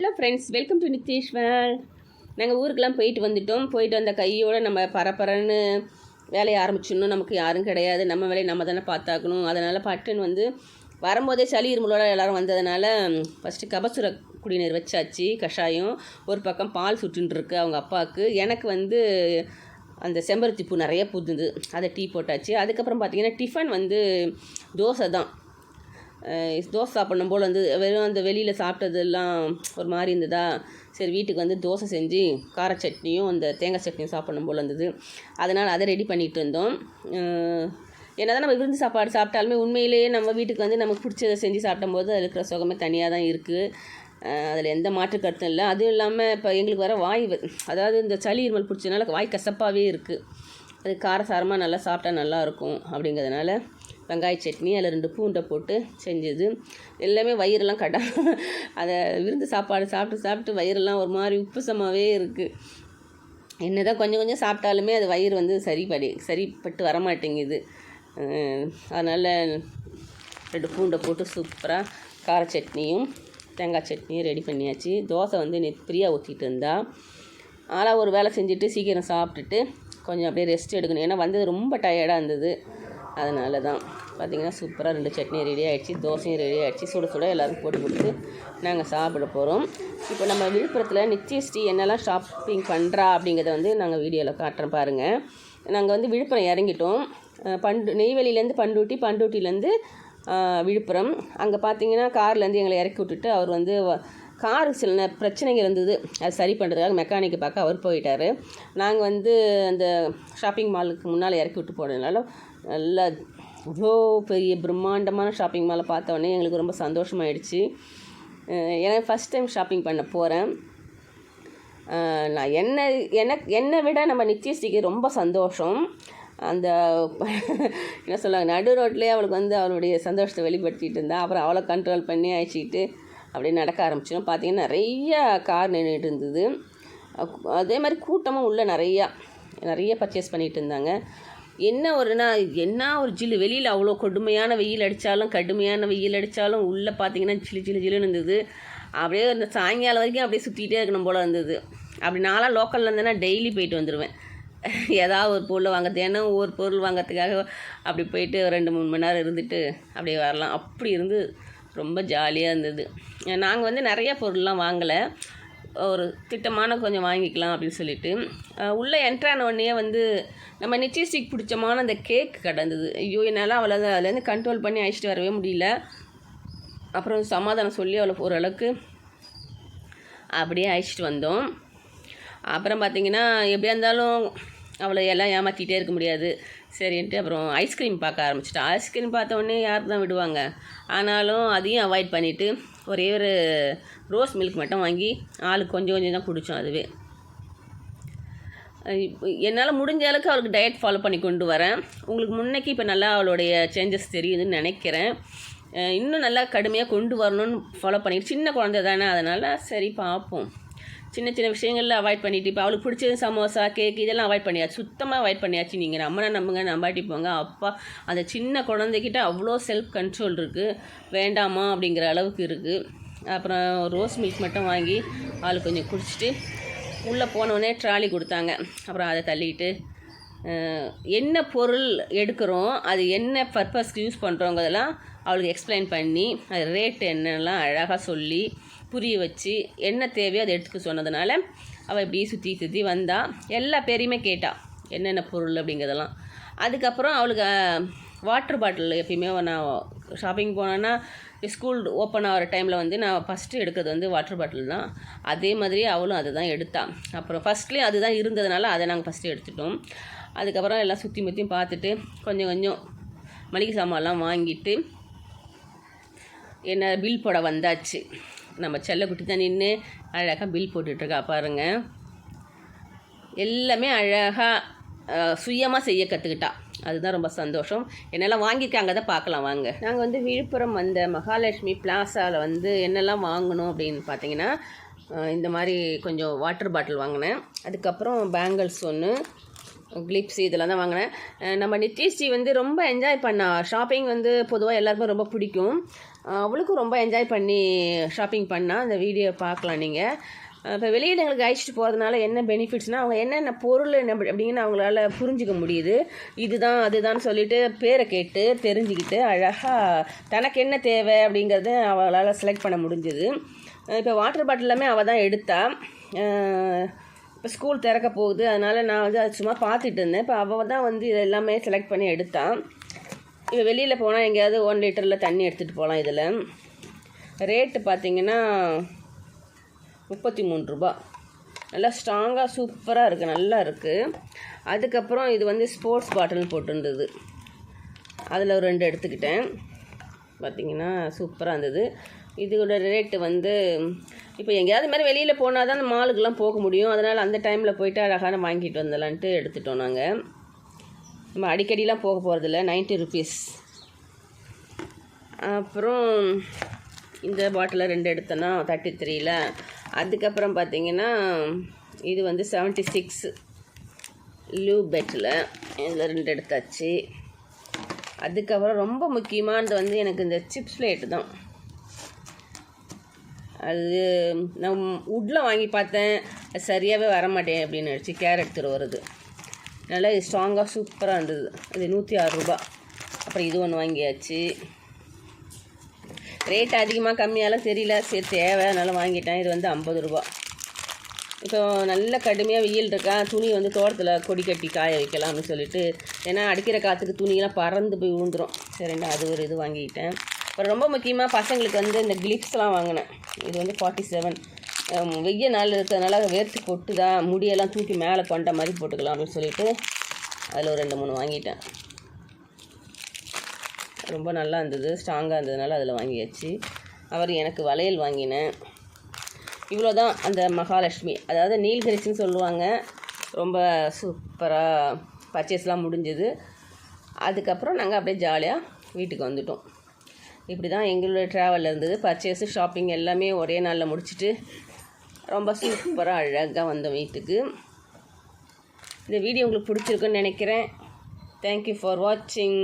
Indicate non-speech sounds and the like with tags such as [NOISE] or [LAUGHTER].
Hello friends welcome to Nitheeswar நாங்கள் ஊருக்கெலாம் போயிட்டு வந்துட்டோம். போயிட்டு வந்த கையோடு நம்ம பரபரன்னு வேலையை ஆரம்பிச்சிடணும். நமக்கு யாரும் கிடையாது. நம்ம வேலையை நம்ம தானே பார்த்தாக்கணும் அதனால் பட்டுன்னு வந்து வரும்போதே சளி இருமலோட எல்லாரும் வந்ததுனால ஃபஸ்ட்டு கபசுர குடிநீர் வச்சாச்சு கஷாயம். ஒரு பக்கம் பால் சுட்டுருக்கு அவங்க அப்பாவுக்கு. எனக்கு வந்து அந்த செம்பருத்தி பூ நிறைய புதுது அதை டீ போட்டாச்சு. அதுக்கப்புறம் பார்த்திங்கன்னா டிஃபன் வந்து தோசை தான். தோசை சாப்பிடணும் போல் வந்து வெறும் அந்த வெளியில் சாப்பிட்டதெல்லாம் ஒரு மாதிரி இருந்ததா? சரி வீட்டுக்கு வந்து தோசை செஞ்சு கார சட்னியும் அந்த தேங்காய் சட்னியும் சாப்பிடணும் போல் இருந்தது. அதனால் அதை ரெடி பண்ணிகிட்டு இருந்தோம். என்ன தான் நம்ம விருந்து சாப்பாடு சாப்பிட்டாலுமே உண்மையிலேயே நம்ம வீட்டுக்கு வந்து நமக்கு பிடிச்சதை செஞ்சு சாப்பிடும்போது அதில் இருக்கிற சுகமே தனியாக தான் இருக்குது அதில் எந்த மாற்று கருத்தும் இல்லை. அதுவும் இல்லாமல் இப்போ எங்களுக்கு வர வாய் அதாவது இந்த சளி இருமல் பிடிச்சதுனால வாய் கசப்பாகவே இருக்குது அது காரசாரமாக நல்லா சாப்பிட்டா நல்லாயிருக்கும் அப்படிங்கிறதுனால வெங்காய சட்னி அதில் ரெண்டு பூண்டை போட்டு செஞ்சது. எல்லாமே வயிறெல்லாம் கடா அதை விருந்து சாப்பாடு சாப்பிட்டு சாப்பிட்டு வயிறெல்லாம் ஒரு மாதிரி உப்புசமாகவே இருக்குது என்ன தான் கொஞ்சம் கொஞ்சம் சாப்பிட்டாலுமே அது வயிறு வந்து சரிப்படி சரிப்பட்டு வரமாட்டேங்குது. அதனால் ரெண்டு பூண்டை போட்டு சூப்பராக கார சட்னியும் தேங்காய் சட்னியும் ரெடி பண்ணியாச்சு. தோசை வந்து நேற்று ஊற்றிட்டு இருந்தா. ஆனால் ஒரு வேலை செஞ்சுட்டு சீக்கிரம் சாப்பிட்டுட்டு கொஞ்சம் அப்படியே ரெஸ்ட் எடுக்கணும். ஏன்னா வந்தது ரொம்ப டயர்டாக இருந்தது. அதனால தான் பார்த்தீங்கன்னா சூப்பராக ரெண்டு சட்னி ரெடி ஆகிடுச்சு தோசையும் ரெடி ஆகிடுச்சு சுட சுட எல்லோரும் போட்டு கொடுத்து நாங்கள் சாப்பிட போகிறோம் இப்போ நம்ம விழுப்புரத்தில் நித்யஸ்ரீ என்னெல்லாம் ஷாப்பிங் பண்ணுறா அப்படிங்கிறத வந்து நாங்கள் வீடியோவில் காட்டுறோம் பாருங்கள் நாங்கள் வந்து விழுப்புரம் இறங்கிட்டோம். பண்டு நெய்வேலியிலேருந்து பண்டூட்டி பண்டூட்டிலேருந்து விழுப்புரம். அங்கே பார்த்தீங்கன்னா கார்லேருந்து எங்களை இறக்கி விட்டுட்டு அவர் வந்து காரு சில பிரச்சனைகள் இருந்தது. அது சரி பண்ணுறதுக்காக மெக்கானிக்கை பார்க்க அவர் போயிட்டார். நாங்கள் வந்து அந்த ஷாப்பிங் மாலுக்கு முன்னால் இறக்கி விட்டு போனதுனால நல்லா இவ்வளோ பெரிய பிரம்மாண்டமான ஷாப்பிங் மாலை பார்த்த எங்களுக்கு ரொம்ப சந்தோஷமாயிடுச்சு. ஏன்னா ஃபஸ்ட் டைம் ஷாப்பிங் பண்ண போகிறேன் நான் என்ன எனக்கு என்னை விட நம்ம நித்யஸ்ரீக்கு ரொம்ப சந்தோஷம். அந்த [LAUGHS] என்ன சொல்லுவாங்க நடு ரோட்லேயே அவளுக்கு வந்து அவளுடைய சந்தோஷத்தை வெளிப்படுத்திட்டு இருந்தா அப்புறம் அவளை கண்ட்ரோல் பண்ணி அழைச்சிக்கிட்டு அப்படியே நடக்க ஆரம்பிச்சிடும் பார்த்தீங்கன்னா நிறையா கார் நின்றுட்டு இருந்தது. அதே மாதிரி கூட்டமும் உள்ளே நிறையா நிறைய பர்ச்சேஸ் பண்ணிகிட்டு இருந்தாங்க. என்ன ஒருனா என்ன ஒரு ஜில்லு வெளியில் அவ்வளோ கொடுமையான வெயில் அடித்தாலும் கடுமையான வெயில் அடித்தாலும் உள்ளே பார்த்தீங்கன்னா ஜிலு ஜிலு ஜிலுன்னு இருந்தது. அப்படியே அந்த சாயங்காலம் வரைக்கும் அப்படியே சுற்றிட்டே இருக்கணும் போல் இருந்தது. அப்படி நான்லாம் லோக்கலில் இருந்தேன்னா டெய்லி போயிட்டு வந்துடுவேன் ஏதாவது ஒரு பொருள் வாங்க தினம் ஒவ்வொரு பொருள் வாங்குறதுக்காக அப்படி போயிட்டு ஒரு ரெண்டு மூணு மணி நேரம் இருந்துட்டு அப்படியே வரலாம். அப்படி இருந்து ரொம்ப ஜாலியாக இருந்தது. நாங்கள் வந்து நிறைய பொருள்லாம் வாங்கலை. ஒரு திட்டமான கொஞ்சம் வாங்கிக்கலாம் அப்படின்னு சொல்லிட்டு. உள்ளே என்ட்ரான உடனே வந்து நம்ம நிச்சயஸ்டிக் பிடிச்சமான அந்த கேக் கிடந்தது. ஐயோ என்னால் அவளை அதுலேருந்து கண்ட்ரோல் பண்ணி அழைச்சிட்டு வரவே முடியல. அப்புறம் சமாதானம் சொல்லி அவளை ஓரளவுக்கு அப்படியே அழைச்சிட்டு வந்தோம். அப்புறம் பார்த்தீங்கன்னா எப்படியா இருந்தாலும் அவளை எல்லாம் ஏமாற்றிட்டே இருக்க முடியாது. சரின்ட்டு அப்புறம் ஐஸ்கிரீம் பார்க்க ஆரம்பிச்சிட்டா. ஐஸ்கிரீம் பார்த்த உடனே யார் தான் விடுவாங்க? ஆனாலும் அதையும் அவாய்ட் பண்ணிவிட்டு ஒரே ஒரு ரோஸ் மில்க் மட்டும் வாங்கி ஆளுக்கு கொஞ்சம் கொஞ்சம் தான் குடித்தோம் அதுவே. என்னால் முடிஞ்ச அளவுக்கு அவளுக்கு டயட் ஃபாலோ பண்ணி கொண்டு வரேன். உங்களுக்கு முன்னைக்கு இப்போ நல்லா அவளுடைய சேஞ்சஸ் தெரியுதுன்னு நினைக்கிறேன். இன்னும் நல்லா கடுமையாக கொண்டு வரணும்னு ஃபாலோ பண்ணிட்டு சின்ன குழந்தை தானே அதனால் சரி பார்ப்போம். சின்ன சின்ன விஷயங்களில் அவாய்ட் பண்ணிட்டு இப்போ அவளுக்கு பிடிச்சது சமோசா கேக் இதெல்லாம் அவாய்ட் பண்ணியாச்சு. சுத்தமாக அவாய்ட் பண்ணியாச்சு. நீங்கள் நம்மளை நம்புங்க நம்பாட்டி போங்க. அப்பா அந்த சின்ன குழந்தைகிட்ட அவ்வளோ செல்ஃப் கண்ட்ரோல் இருக்குது வேண்டாமா அப்படிங்கிற அளவுக்கு இருக்குது அப்புறம் ரோஸ் மில்க் மட்டும் வாங்கி அவளுக்கு கொஞ்சம் குடிச்சிட்டு உள்ளே போனோடனே ட்ராலி கொடுத்தாங்க. அப்புறம் அதை தள்ளிட்டு என்ன பொருள் எடுக்கிறோம் அது என்ன பர்பஸ்க்கு யூஸ் பண்ணுறோங்கிறதெல்லாம் அவளுக்கு எக்ஸ்பிளைன் பண்ணி அது ரேட் என்னெல்லாம் அழகாக சொல்லி புரிய வச்சு என்ன தேவையோ அதை எடுத்துக்க சொன்னதுனால அவள் இப்படி சுற்றி சுற்றி வந்தால் எல்லா பேரையுமே கேட்டா என்னென்ன பொருள் அப்படிங்கிறதெல்லாம். அதுக்கப்புறம் அவளுக்கு வாட்டர் பாட்டில் எப்பயுமே நான் ஷாப்பிங் போனேன்னா ஸ்கூல் ஓப்பன் ஆகிற டைமில் வந்து நான் ஃபஸ்ட்டு எடுக்கிறது வந்து வாட்டர் பாட்டில் தான். அதே மாதிரி அவளும் அதை தான் எடுத்தாள் அப்புறம் ஃபஸ்ட்லேயும் அதுதான் இருந்ததுனால அதை நாங்கள் ஃபஸ்ட்டு எடுத்துட்டோம். அதுக்கப்புறம் எல்லாம் சுற்றி முற்றியும் பார்த்துட்டு கொஞ்சம் கொஞ்சம் மளிகை சாமான்லாம் வாங்கிட்டு என்ன பில் போட வந்தாச்சு. நம்ம செல்லக்குட்டி தான் நின்று அழகாக பில் போட்டுட்ருக்கா பாருங்க. எல்லாமே அழகாக சுயமாக செய்ய கற்றுக்கிட்டா அதுதான் ரொம்ப சந்தோஷம். என்னெல்லாம் வாங்கியிருக்காங்க தான் பார்க்கலாம் வாங்க. நாங்கள் வந்து விழுப்புரம் வந்த மகாலட்சுமி பிளாசாவில் வந்து என்னெல்லாம் வாங்கணும் அப்படின்னு பார்த்தீங்கன்னா இந்த மாதிரி கொஞ்சம் வாட்டர் பாட்டில் வாங்கினேன். அதுக்கப்புறம் பேங்கிள்ஸ் ஒன்று கிளிப்ஸ் இதெல்லாம் தான் வாங்கினேன். நம்ம நித்யஸ்ரீ வந்து ரொம்ப என்ஜாய் பண்ணா ஷாப்பிங் வந்து பொதுவாக எல்லாருக்கும் ரொம்ப பிடிக்கும். அவளுக்கும் ரொம்ப என்ஜாய் பண்ணி ஷாப்பிங் பண்ணா. அந்த வீடியோ பார்க்கலாம் நீங்கள் இப்போ வெளியிடங்களுக்கு அழைச்சிட்டு போகிறதுனால என்ன பெனிஃபிட்ஸ்னால் அவங்க என்னென்ன பொருள் என்ன அப்படின்னு அவங்களால புரிஞ்சிக்க முடியுது. இதுதான் அதுதான் சொல்லிட்டு பேரை கேட்டு தெரிஞ்சுக்கிட்டு அழகாக தனக்கு என்ன தேவை அப்படிங்கிறத அவளால் செலக்ட் பண்ண முடிஞ்சுது. இப்போ வாட்டர் பாட்டில் எல்லாமே அவள் தான் எடுத்தா இப்போ ஸ்கூல் திறக்க போகுது. அதனால் நான் வந்து அது சும்மா பார்த்துட்டு இருந்தேன். இப்போ அவள் தான் வந்து இது எல்லாமே செலக்ட் பண்ணி எடுத்தான் இப்போ வெளியில் போனால் எங்கேயாவது ஒன் லிட்டரில் தண்ணி எடுத்துகிட்டு போகலாம் இதில். ரேட்டு பார்த்தீங்கன்னா முப்பத்தி மூணு ரூபா நல்லா ஸ்ட்ராங்காக சூப்பராக இருக்குது நல்லா இருக்குது அதுக்கப்புறம் இது வந்து ஸ்போர்ட்ஸ் பாட்டில் போட்டிருந்தது. அதில் ஒரு ரெண்டு எடுத்துக்கிட்டேன். பார்த்திங்கன்னா சூப்பராக இருந்தது. இதோட ரேட்டு வந்து இப்போ எங்கேயாவது இது மாதிரி வெளியில் போனால் தான் அந்த மாலுக்கெலாம் போக முடியும். அதனால் அந்த டைமில் போயிட்டு அழகான வாங்கிட்டு வந்துடலான்ட்டு எடுத்துட்டோம் நாங்கள் நம்ம அடிக்கடிலாம் போக போகிறதில்ல நைன்ட்டி ருபீஸ் அப்புறம் இந்த பாட்டிலில் ரெண்டு எடுத்தோன்னா தேர்ட்டி த்ரீயில் அதுக்கப்புறம் பார்த்தீங்கன்னா இது வந்து செவன்ட்டி சிக்ஸ் லூ பெட்டில் இதில் ரெண்டு எடுத்தாச்சு. அதுக்கப்புறம் ரொம்ப முக்கியமானது வந்து எனக்கு இந்த சிப்ஸ் பிளேட்டு தான். அது நான் உட்டில் வாங்கி பார்த்தேன். அது சரியாகவே வர மாட்டேன் அப்படின்னு நினச்சி கேரட் திரு வருது நல்லா இது ஸ்ட்ராங்காக சூப்பராக இருந்தது. இது நூற்றி ஆறு ரூபா. அப்புறம் இது ஒன்று வாங்கியாச்சு. ரேட் அதிகமாக கம்மியாலாம் தெரியல. சரி தேவை. அதனால் வாங்கிட்டேன். இது வந்து ஐம்பது ரூபா. இப்போ நல்ல கடுமையாக வெயில் இருக்கா துணி வந்து தோட்டத்தில் கொடி கட்டி காய வைக்கலாம்னு சொல்லிட்டு ஏன்னா அடிக்கிற காற்றுக்கு துணியெல்லாம் பறந்து போய் விழுந்துரும். சரிண்டா அது ஒரு இது வாங்கிக்கிட்டேன். அப்புறம் ரொம்ப முக்கியமாக பசங்களுக்கு வந்து இந்த கிளிப்ஸ்லாம் வாங்கினேன். இது வந்து ஃபார்ட்டி செவன் வெய்ய நாள் இருக்கிறதுனால வேர்த்து கொட்டுதா முடியெல்லாம் தூக்கி மேலே கொண்ட மாதிரி போட்டுக்கலாம் அப்படின்னு சொல்லிட்டு அதில் ஒரு ரெண்டு மூணு வாங்கிட்டேன். ரொம்ப நல்லா இருந்தது ஸ்ட்ராங்காக இருந்ததுனால அதில் வாங்கியாச்சு. அவர் எனக்கு வளையல் வாங்கினேன். இவ்வளோ தான் அந்த மகாலட்சுமி. அதாவது நீல்கரிசின்னு சொல்லுவாங்க. ரொம்ப சூப்பராக பர்ச்சேஸ்லாம் முடிஞ்சது. அதுக்கப்புறம் நாங்கள் அப்படியே ஜாலியாக வீட்டுக்கு வந்துட்டோம். இப்படி தான் எங்களுடைய ட்ராவலில் இருந்தது. பர்ச்சேஸு ஷாப்பிங் எல்லாமே ஒரே நாளில் முடிச்சுட்டு ரொம்ப சூப்பராக அழகாக வந்தோம் வீட்டுக்கு. இந்த வீடியோ உங்களுக்கு பிடிச்சிருக்குன்னு நினைக்கிறேன். தேங்க்யூ ஃபார் வாட்சிங்